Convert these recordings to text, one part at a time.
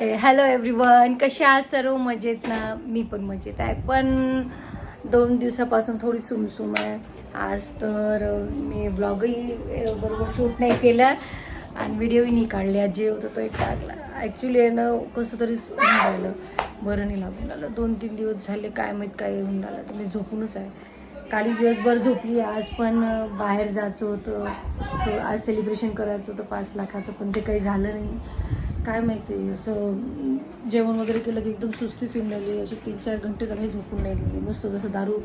Hello everyone कसे आहात सर्व? मजेत ना? मी पण मजेत आहे. पण दोन दिवसापासून थोडी सुमसुम आहे. आज तर मी ब्लॉगही बरोबर शूट नाही केला. आणि व्हिडिओही नाही काढले. जे होतं तो एक टाकला. ॲक्च्युली आहे ना कसं तरी होऊन राहिलं बरं नाही लागून राहिलं. दोन तीन दिवस झाले काय माहीत काय होऊन राहिलं. तर मी झोपूनच आहे. काली दिवसभर झोपली आज पण बाहेर जायचं होतं. तर आज सेलिब्रेशन करायचं होतं. पाच लाखाचं पण ते काही झालं नाही. काय माहिती असं जेवण वगैरे केलं की एकदम सुस्तीच येऊन राहिली अशी तीन चार घंटे चांगली झोपून नाही गेली नुसतं जसं दारू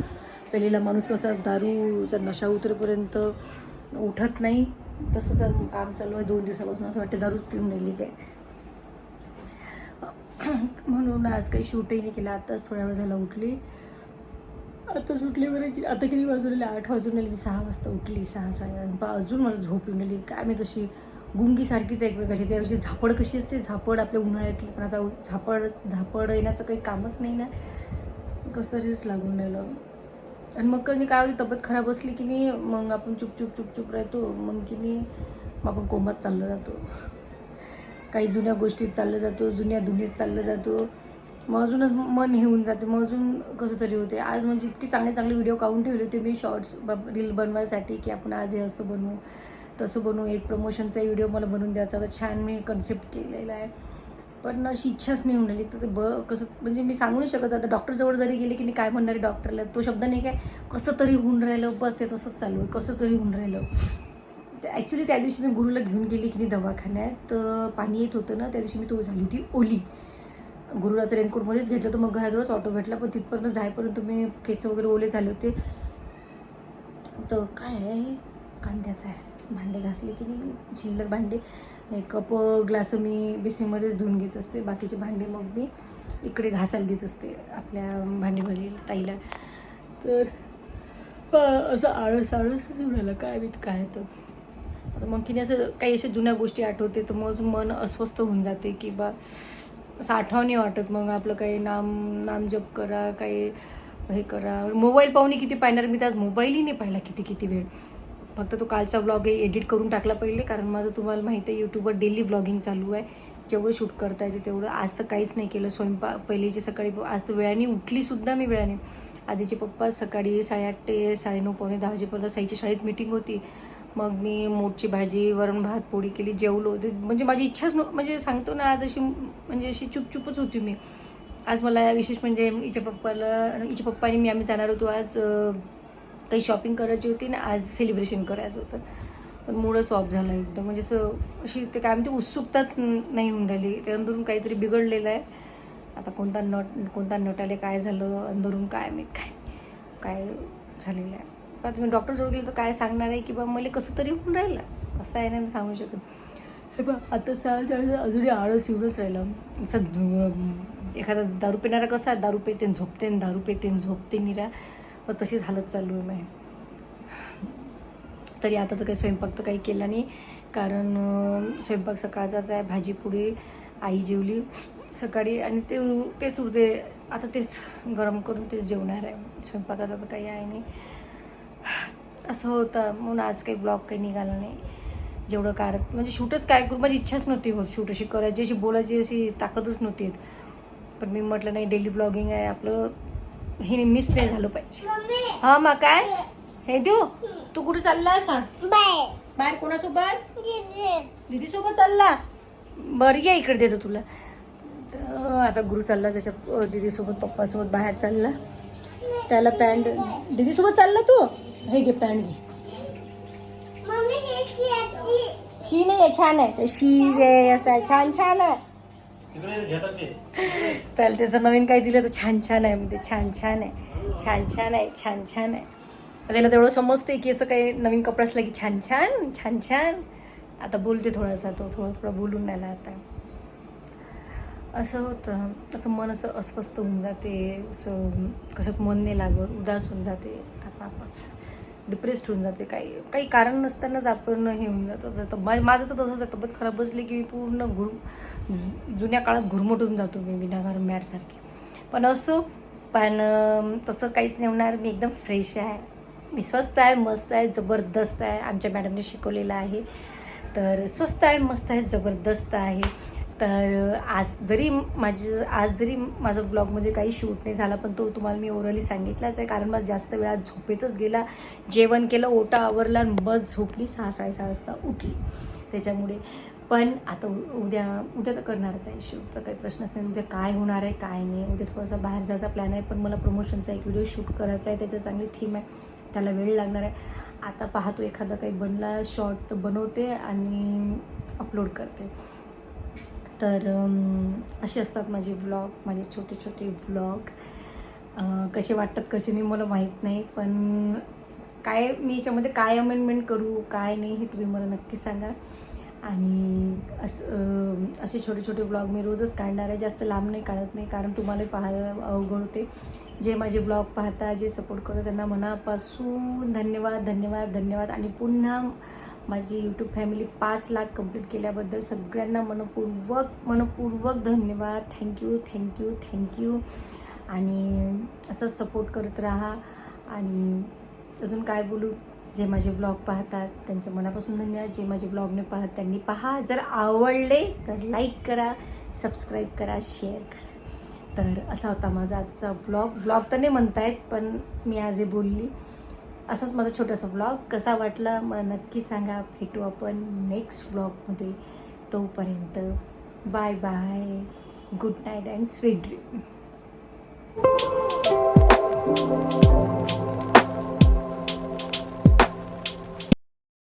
पेलेला माणूस कसा दारूचा नशा उतरेपर्यंत उठत नाही तसंच काम चालू आहे. दोन दिवसापासून असं वाटतं दारूच पिऊन राहिली काय. म्हणून आज काही शूटही नाही केलं. आताच थोड्या वेळ झाला उठली. आत्ताच उठली बरं की आता किती वाजून आठ वाजून आले मी सहा वाजता उठली सहा साडे अजून मला झोप येऊन आली काय मी तशी गुंगीसारखीच आहे एकमेकाची त्याविषयी झापड कशी असते? झापड आपल्या उन्हाळ्यातली पण आता झापड झापड येण्याचं काही कामच नाही ना. कसं तरीच लागून राहिलं. आणि मग कधी काय होती? तब्येत खराब असली की नाही मग आपण चुप चुप चुप चुप राहतो. मग की नाही मग आपण कोंबात चाललं जातो. काही जुन्या गोष्टीत चाललं जातो जुन्या दुनियेत चाललं जातो. मग अजूनच मन हे होऊन जाते. मग अजून कसं तरी होते. आज म्हणजे इतके चांगले चांगले व्हिडिओ काढून ठेवले होते मी शॉर्ट्स रील बनवायसाठी की आपण आज हे असं बनवू. तसं बनवू एक प्रमोशनचा व्हिडिओ मला बनवून द्यायचा तर छान मी कन्सेप्ट केलेला आहे. पण अशी इच्छाच नाही होऊन राहिली. तर ते ब कसं म्हणजे मी सांगू नाही शकत. आता डॉक्टरजवळ जरी गेले की मी काय म्हणणार आहे डॉक्टरला तो शब्द नाही काय कसं तरी होऊन राहिलं? बस ते तसंच चालू आहे. कसं तरी होऊन राहिलं? ॲक्च्युली त्या दिवशी मी गुरुला घेऊन गेली की नाही दवाखान्यात. तर पाणी येत होतं ना त्या दिवशी मी तो झाली होती ओली. गुरुला तर रेनकोटमध्येच घेतलं तर मग घराजवळच ऑटो भेटला. पण तिथपर्यंत जायपर्यंत मी केस वगैरे ओले झाले होते. तर काय आहे? हे? कांद्याचं आहे. भांडे घासले की नाही मी चिल्लर भांडे कप ग्लास मी बेसिनमध्येच धुवून घेत असते. बाकीचे भांडे मग मी इकडे घासायला देत असते आपल्या भांडी ताईला. तर असं आळस आळसच येऊन काय मी काय तर. आता मग की नाही असं काही अशा जुन्या गोष्टी आठवते तर मग मन अस्वस्थ होऊन जाते की बा असं आठवणी वाटत. मग आपलं काही नाम नाम जप करा काही हे करा. मोबाईल पाहुणे किती पाहणार? मी तर आज मोबाईलही नाही पाहिला किती किती वेळ. फक्त तो कालचा ब्लॉग एडिट करून टाकला पहिले कारण माझं तुम्हाला माहिती आहे यूट्यूबवर डेली ब्लॉगिंग चालू आहे. जेवढं शूट करता येते तेवढं. आज तर काहीच नाही केलं. स्वयंपाक पहिलेची सकाळी आज तर वेळाने उठलीसुद्धा मी वेळाने. आधीचे पप्पा सकाळी साडेआठ ते साडेनऊ पावणे दहा वाजेपर्यंत साईच्या शाळेत मिटिंग होती. मग मी मोठची भाजी वरण भात पोळी केली जेवलो होते. म्हणजे माझी इच्छाच नव्ह म्हणजे सांगतो ना आज अशी म्हणजे अशी चुपचुपच होती मी. आज मला विशेष म्हणजे हिच्या पप्पाला हिच्या पप्पानी मी आम्ही जाणार होतो आज काही शॉपिंग करायची होती ना आज सेलिब्रेशन करायचं होतं. पण मूडच ऑफ झाला एकदम. म्हणजे असं अशी ते काय म्हणते उत्सुकताच नाही होऊन राहिली. ते अंदरून काहीतरी बिघडलेलं आहे. आता कोणता नट कोणता नटाले काय झालं अंदरून काय मी काय काय झालेलं आहे. का तुम्ही डॉक्टरजवळ गेलो तर काय सांगणार आहे की बा मला कसं तरी होऊन राहिलं. असं आहे नाही सांगू शकत हे बा आता सहा चाळीस अजूनही आळस येऊनच राहिलं. असं एखादा दारू पिणारा कसा आहे दारू पेते झोपतेन झोपते दारू पेते झोपते निरा. मग तशीच हालत चालू आहे माझी. तरी आता तर काही स्वयंपाक तर काही केला नाही. कारण स्वयंपाक सकाळचाच आहे भाजी पुढे आई जेवली. सकाळी आणि ते तेच उरते. आता तेच गरम करून तेच जेवणार आहे. स्वयंपाकाचं तर काही आहे नाही. असं होतं. म्हणून आज काही ब्लॉग काही निघाला नाही. जेवढं काढत म्हणजे शूटच काय करू? माझी इच्छाच नव्हती होत शूट अशी करायची. अशी बोलायची अशी ताकदच नव्हती पण मी म्हटलं नाही डेली ब्लॉगिंग आहे आपलं. हे मिस नाही झालं पाहिजे. हा मा काय? हे. देऊ? तू कुठे चालला सांग. बाहेर. कोणासोबत? दीदी. सोबत चालला. बरं ये इकडे देतो तुला. आता गुरु चालला त्याच्या दीदीसोबत पप्पासोबत बाहेर चालला. त्याला पॅन्ट दीदीसोबत चालला तू? हे घे पॅन्ट घे. शी नाही आहे छान आहे. ते शी आहे असं आहे. छान छान आहे. त्याला त्याचं नवीन काही दिलं तर छान छान आहे म्हणजे छान छान आहे. छान छान आहे छान छान आहे. त्याला तेवढं समजते की असं काही नवीन कपडा असला की छान छान छान छान. आता बोलते थोडासा तो थोडं थोडं बोलून राहिला आता. असं होतं. असं मन असं अस्वस्थ होऊन जाते असं कसं मन नाही लागत उदास होऊन जाते. आपापच. डिप्रेस्ड होऊन जाते. काही काही कारण नसतानाच आपण हे होऊन जातो. तर मा- माझं तर तसंच आहे. तब्येत खराब बसली की मी पूर्ण घुर जुन्या काळात घुरमटून जातो मी विनाकारण मॅटसारखी पण असो पण तसं काहीच नाही होणार. मी एकदम फ्रेश आहे. मी स्वस्त आहे मस्त आहे जबरदस्त आहे. आमच्या मॅडमने शिकवलेलं आहे. तर स्वस्त आहे मस्त आहे जबरदस्त आहे. तर आज जरी माझं आज जरी माझं ब्लॉगमध्ये काही शूट नाही झाला पण तो तुम्हाला मी ओरली सांगितलाच आहे. कारण मला जास्त वेळा झोपेतच गेला. जेवण केलं ओटा आवरला आणि बस झोपली. सहा साडेसहा वाजता उठली. त्याच्यामुळे. पण आता उ- उद्या उद्या तर करणारच आहे शूट तर काही प्रश्नच नाही. उद्या काय होणार आहे काय नाही. उद्या थोडासा बाहेर जायचा प्लॅन आहे पण मला प्रमोशनचा एक व्हिडिओ शूट करायचा आहे. त्याचं चांगली थीम आहे. त्याला वेळ लागणार आहे. आता पाहतो एखादा काही बनला शॉर्ट तर बनवते आणि अपलोड करते. तर असे असतात माझे ब्लॉग माझे छोटे छोटे ब्लॉग कसे वाटतात कसे नाही मला माहीत नाही पण काय मी याच्यामध्ये काय अमेंडमेंट करू काय नाही हे तुम्ही मला नक्की सांगा. आणि असं असे छोटे छोटे ब्लॉग मी रोजच काढणार आहे. जास्त लांब नाही काढत नाही कारण तुम्हाला पाहायला अवघड होते. जे माझे ब्लॉग पाहता जे सपोर्ट करतो त्यांना मनापासून धन्यवाद धन्यवाद धन्यवाद. आणि पुन्हा माझी यूट्यूब फॅमिली पाच लाख कंप्लीट केल्याबद्दल सगळ्यांना मनपूर्वक मनपूर्वक धन्यवाद. थँक्यू थँक्यू थँक्यू आणि असंच सपोर्ट करत राहा. आणि अजून काय बोलू? जे माझे ब्लॉग पाहतात त्यांच्या मनापासून धन्यवाद. जे माझे ब्लॉग नाही पाहत त्यांनी पहा. जर आवडले तर लाईक करा सबस्क्राईब करा शेअर करा. तर असा होता माझा आजचा ब्लॉग ब्लॉग तर नाही म्हणतायत पण मी आज हे बोलली. असाच माझा छोटासा ब्लॉग कसा वाटला मला नक्की सांगा. भेटू आपण नेक्स्ट ब्लॉगमध्ये तोपर्यंत bye bye good night and sweet dream